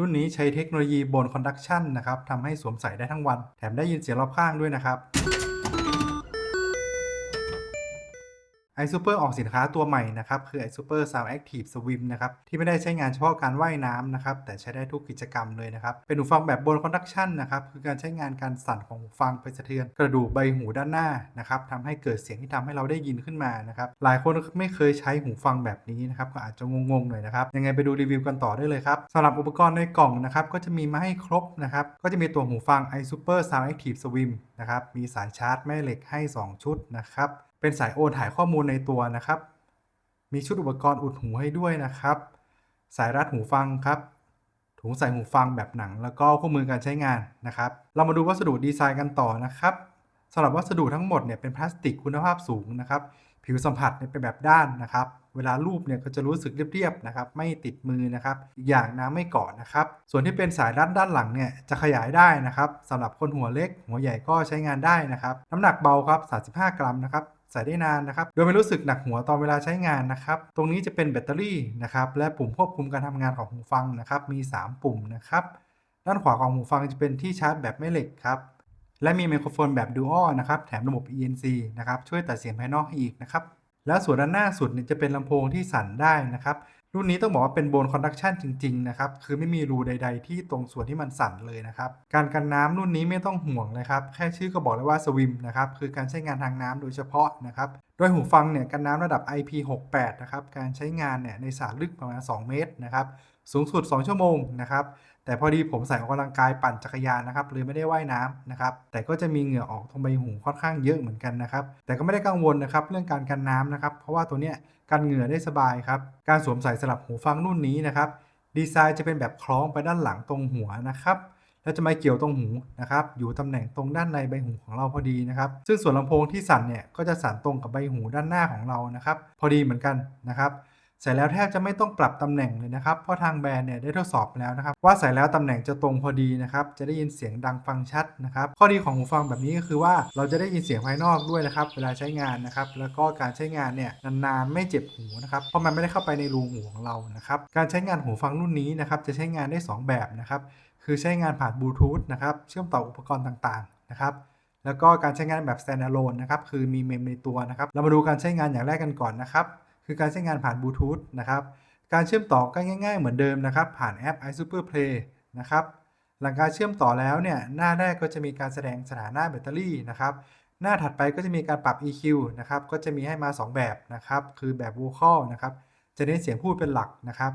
รุ่นนี้ใช้เทคโนโลยีโบนคอนดักชันนะครับทำให้สวมใส่ได้ทั้งวัน แถมได้ยินเสียงรอบข้างด้วยนะครับ i Super ออกสินค้าตัวใหม่นะครับคือ i Super Sound Active Swim นะครับที่ไม่ได้ใช้งานเฉพาะการว่ายน้ำนะครับแต่ใช้ได้ทุกกิจกรรมเลยนะครับเป็นหูฟังแบบบนคอนดักชันนะครับคือการใช้งานการสั่นของหูฟังไปสะเทือนกระดูกใบหูด้านหน้านะครับทำให้เกิดเสียงที่ทำให้เราได้ยินขึ้นมานะครับหลายคนไม่เคยใช้หูฟังแบบนี้นะครับก็อาจจะงงๆหน่อยนะครับยังไงไปดูรีวิวกันต่อได้เลยครับสำหรับอุปกรณ์ในกล่องนะครับก็จะมีมาให้ครบนะครับก็จะมีตัวหูฟัง i Super Sound Active Swim นะครับ มีสายชาร์จแม่เหล็กให้ 2 ชุดนะครับ เป็นสายโอนถ่ายข้อมูลในตัวนะครับ มีชุดอุปกรณ์อุดหูให้ด้วยนะครับ สายรัดหูฟังครับ ถุงใส่หูฟังแบบหนัง แล้วก็คู่มือการใช้งานนะครับ เรามาดูวัสดุดีไซน์กันต่อนะครับสำหรับวัสดุทั้งหมดเนี่ยเป็นพลาสติกคุณภาพสูงนะครับ ผิวสัมผัสเนี่ยเป็นแบบด้านนะครับ เวลาลูบเนี่ยก็จะรู้สึกเรียบๆนะครับ ไม่ติดมือนะครับ อีกอย่างน้ำไม่เกาะนะครับ ส่วนที่เป็นสายรัดด้านหลังเนี่ยจะขยายได้นะครับสำหรับคนหัวเล็ก หัวใหญ่ก็ใช้งานได้นะครับ น้ำหนักเบาครับ35 กรัมนะครับใส่ได้นานนะครับ โดยไม่รู้สึกหนักหัวตอนเวลาใช้งานนะครับ ตรงนี้จะเป็นแบตเตอรี่นะครับ และปุ่มควบคุมการทำงานของหูฟังนะครับ มี 3 ปุ่มนะครับ ด้านขวาของหูฟังจะเป็นที่ชาร์จแบบแม่เหล็กครับ และมีไมโครโฟนแบบ Dual นะครับแถมระบบ ENC นะครับช่วยตัดเสียงภายนอกให้อีกนะครับแล้วส่วนด้านหน้าสุดเนี่ยจะเป็นลำโพงที่สั่นได้นะครับรุ่นนี้ต้องบอกว่าเป็นโบนคอนดักชันจริงๆนะครับ คือไม่มีรูใด ๆ ที่ตรงส่วนที่มันสั่นเลยนะครับ การกันน้ำรุ่นนี้ไม่ต้องห่วงเลยครับ แค่ชื่อก็บอกเลยว่าสวิมนะครับ คือการใช้งานทางน้ำโดยเฉพาะนะครับ ดยหูฟังเนี่ยกันน้ำระดับ IP68 นะครับ การใช้งานเนี่ยในสระลึกประมาณ 2 เมตรนะครับ สูงสุด 2 ชั่วโมงนะครับ แต่พอดีผมใส่ออกกำลังกายปั่นจักรยานนะครับเลยไม่ได้ว่ายน้ำนะครับ แต่ก็จะมีเหงื่อออกตรงใบหูค่อนข้างเยอะเหมือนกันนะครับ แต่ก็ไม่ได้กังวลนะครับเรื่องการกันน้ำนะครับ เพราะว่าตัวเนี้ยกันเหงื่อได้สบายครับ การสวมใส่สลับหูฟังรุ่นนี้นะครับ ดีไซน์จะเป็นแบบคล้องไปด้านหลังตรงหัวนะครับ แล้วจะมาเกี่ยวตรงหูนะครับอยู่ตำแหน่งตรงด้านในใบหูของเราพอดีนะครับซึ่งส่วนลำโพงที่สั่นเนี่ยก็จะสั่นตรงกับใบหูด้านหน้าของเรานะครับพอดีเหมือนกันนะครับ ใส่แล้วแทบจะไม่ต้องปรับตำแหน่งเลยนะครับ เพราะทางแบรนด์เนี่ยได้ทดสอบแล้วนะครับ ว่าใส่แล้วตำแหน่งจะตรงพอดีนะครับ จะได้ยินเสียงดังฟังชัดนะครับ ข้อดีของหูฟังแบบนี้ก็คือว่าเราจะได้ยินเสียงภายนอกด้วยนะครับ เวลาใช้งานนะครับ แล้วก็การใช้งานเนี่ยนานๆไม่เจ็บหูนะครับ เพราะมันไม่ได้เข้าไปในรูหูของเรานะครับ การใช้งานหูฟังรุ่นนี้นะครับ จะใช้งานได้ 2 แบบนะครับ คือใช้งานผ่านบลูทูธนะครับ เชื่อมต่ออุปกรณ์ต่างๆนะครับแล้วก็การใช้งานแบบ standalone นะครับ คือมีเมมในตัวนะครับ เรามาดูการใช้งานอย่างแรกกันก่อนนะครับ คือการใช้งานผ่านบลูทูธนะครับ การเชื่อมต่อก็ง่าย ๆ เหมือนเดิมนะครับ ผ่านแอป iSuper Play นะครับ หลังการเชื่อมต่อแล้วเนี่ย หน้าแรกก็จะมีการแสดงสถานะแบตเตอรี่นะครับ หน้าถัดไปก็จะมีการปรับ EQ นะครับ ก็จะมีให้มา 2 แบบนะครับ คือแบบ vocal นะครับ จะเน้นเสียงพูดเป็นหลักนะครับ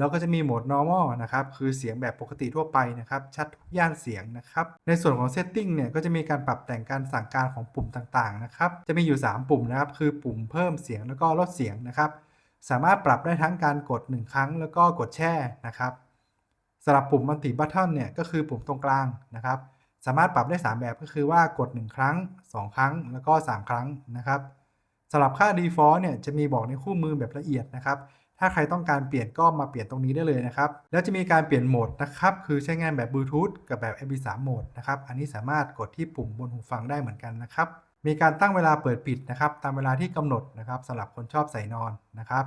แล้วก็จะมีโหมด normal นะครับ คือเสียงแบบปกติทั่วไปนะครับ ชัดทุกย่านเสียงนะครับ ในส่วนของ setting เนี่ย ก็จะมีการปรับแต่งการสั่งการของปุ่มต่างๆ นะครับ จะมีอยู่ 3 ปุ่มนะครับ คือปุ่มเพิ่มเสียงแล้วก็ลดเสียงนะครับ สามารถปรับได้ทั้งการกด 1 ครั้ง แล้วก็กดแช่นะครับสำหรับปุ่ม multi button เนี่ย ก็คือปุ่มตรงกลางนะครับ สามารถปรับได้ 3 แบบก็คือว่ากด 1 ครั้ง 2 ครั้ง แล้วก็ 3 ครั้งนะครับสำหรับค่า default เนี่ย จะมีบอกในคู่มือแบบละเอียดนะครับ ถ้าใครต้องการเปลี่ยนก็มาเปลี่ยนตรงนี้ได้เลยนะครับ แล้วจะมีการเปลี่ยนโหมดนะครับ คือใช้งานแบบบลูทูธกับแบบ MP3 โหมดนะครับ อันนี้สามารถกดที่ปุ่มบนหูฟังได้เหมือนกันนะครับ มีการตั้งเวลาเปิดปิดนะครับ ตามเวลาที่กำหนดนะครับสำหรับคนชอบใส่นอนนะครับ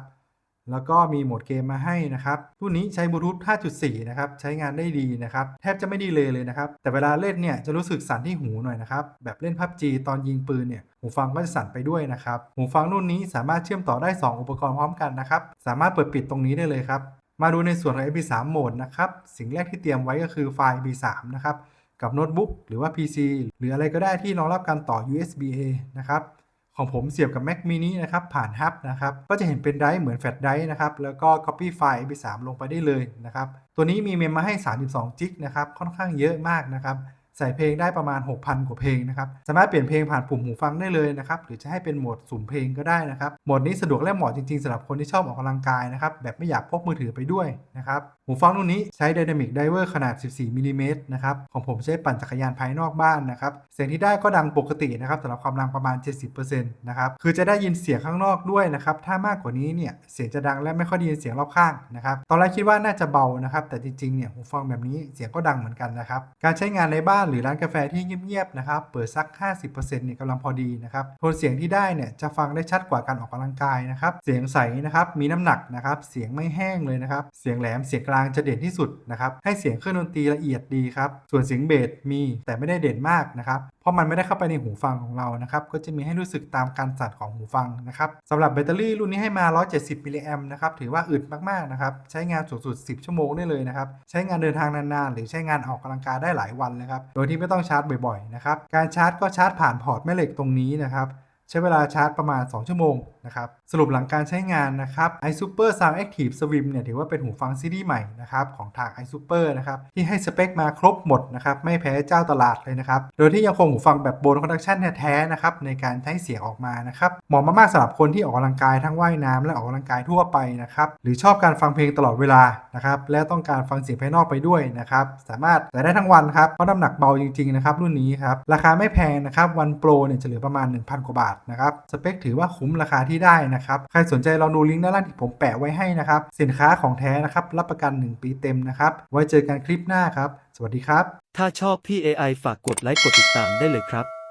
แล้วก็มีโหมดเกมมาให้นะครับรุ่นนี้ใช้บลูทูธ 5.4 นะครับ ใช้งานได้ดีนะครับ แทบจะไม่ดีเลยเลยนะครับ แต่เวลาเล่นเนี่ยจะรู้สึกสั่นที่หูหน่อยนะครับ แบบเล่น PUBG ตอนยิงปืนเนี่ยหูฟังก็จะสั่นไปด้วยนะครับ หูฟังรุ่นนี้สามารถเชื่อมต่อได้ 2 อุปกรณ์พร้อมกันนะครับ สามารถเปิดปิดตรงนี้ได้เลยครับ มาดูในส่วนของ MP3 โหมดนะครับ สิ่งแรกที่เตรียมไว้ก็คือไฟล์ MP3 นะครับ กับโน้ตบุ๊กหรือว่า PC หรืออะไรก็ได้ที่รองรับการต่อ USB-A นะครับ ของผมเสียบกับ Mac mini นะครับผ่านฮับนะครับก็จะเห็นเป็นไดร์เหมือนแฟลชไดร์นะครับแล้วก็ Copy ไฟล์ MP3 ลงไปได้เลยนะครับตัวนี้มีเมมมาให้ 32จิกนะครับค่อนข้างเยอะมากนะครับ ใส่เพลงได้ประมาณ 6,000 กว่าเพลงนะครับ สามารถเปลี่ยนเพลงผ่านปุ่มหูฟังได้เลยนะครับ หรือจะให้เป็นโหมดสุ่มเพลงก็ได้นะครับ โหมดนี้สะดวกและเหมาะจริงๆสำหรับคนที่ชอบออกกำลังกายนะครับ แบบไม่อยากพกมือถือไปด้วยนะครับ หูฟังรุ่นนี้ใช้ Dynamic Diver ขนาด 14มิลลิเมตรนะครับ ของผมใช้ปั่นจักรยานภายนอกบ้านนะครับ เสียงที่ได้ก็ดังปกตินะครับสำหรับความดังประมาณ 70%นะครับ คือจะได้ยินเสียงข้างนอกด้วยนะครับ ถ้ามากกว่านี้เนี่ยเสียงจะดังและไม่ค่อยได้ยินเสียงรอบข้างนะครับ ตอนแรกคิดว่าน่าจะเบานะครับ แต่จริงๆเนี่ยหูฟังแบบนี้เสียงก็ดังเหมือนกันนะครับ การใช้งานในบ้านานหรือร้านกาแฟที่เงียบๆนะครับเปิดสัก 50%เนี่ยกำลังพอดีนะครับโทนเสียงที่ได้เนี่ยจะฟังได้ชัดกว่าการออกกำลังกายนะครับเสียงใสนะครับมีน้ำหนักนะครับเสียงไม่แห้งเลยนะครับเสียงแหลมเสียงกลางจะเด่นที่สุดนะครับให้เสียงเครื่องดนตรีละเอียดดีครับส่วนเสียงเบสมีแต่ไม่ได้เด่นมากนะครับเพราะมันไม่ได้เข้าไปในหูฟังของเรานะครับก็จะมีให้รู้สึกตามการสั่นของหูฟังนะครับสำหรับแบตเตอรี่รุ่นนี้ให้มา 170 มิลลิแอมป์นะครับถือว่าอึดมากๆนะครับใช้งานสูงสุด 10 ชั่วโมงได้เลยนะครับใช้งานเดินทางนานๆ หรือใช้งานออกกำลังกายได้หลายวันนะครับโดยที่ไม่ต้องชาร์จบ่อยๆนะครับการชาร์จก็ชาร์จผ่านพอร์ตแม่เหล็กตรงนี้นะครับใช้เวลาชาร์จประมาณ 2 ชั่วโมง นะครับสรุปหลังการใช้งานนะครับ iSuper Sound Active Swim เนี่ยถือว่าเป็นหูฟังซีรีส์ใหม่นะครับของทาง iSuper นะครับที่ให้สเปคมาครบหมดนะครับไม่แพ้เจ้าตลาดเลยนะครับโดยที่ยังคงหูฟังแบบโบนคอนดักชันแท้ๆนะครับในการใช้เสียงออกมานะครับเหมาะมากๆสำหรับคนที่ออกกำลังกายทั้งว่ายน้ำและออกกำลังกายทั่วไปนะครับหรือชอบการฟังเพลงตลอดเวลานะครับและต้องการฟังเสียงภายนอกไปด้วยนะครับสามารถใส่ได้ทั้งวันครับเพราะน้ำหนักเบาจริงๆนะครับรุ่นนี้ครับราคาไม่แพงนะครับวันโปรเนี่ยจะเหลือประมาณ 1,000กว่าบาทนะครับสเปคถือว่าคุ้มราคาที่ได้นะครับ ใครสนใจลองดูลิงก์ด้านล่างที่ผมแปะไว้ให้นะครับ สินค้าของแท้นะครับ รับประกัน 1 ปีเต็มนะครับ ไว้เจอกันคลิปหน้าครับ สวัสดีครับ ถ้าชอบพี่ AI ฝากกดไลค์กดติดตามได้เลยครับ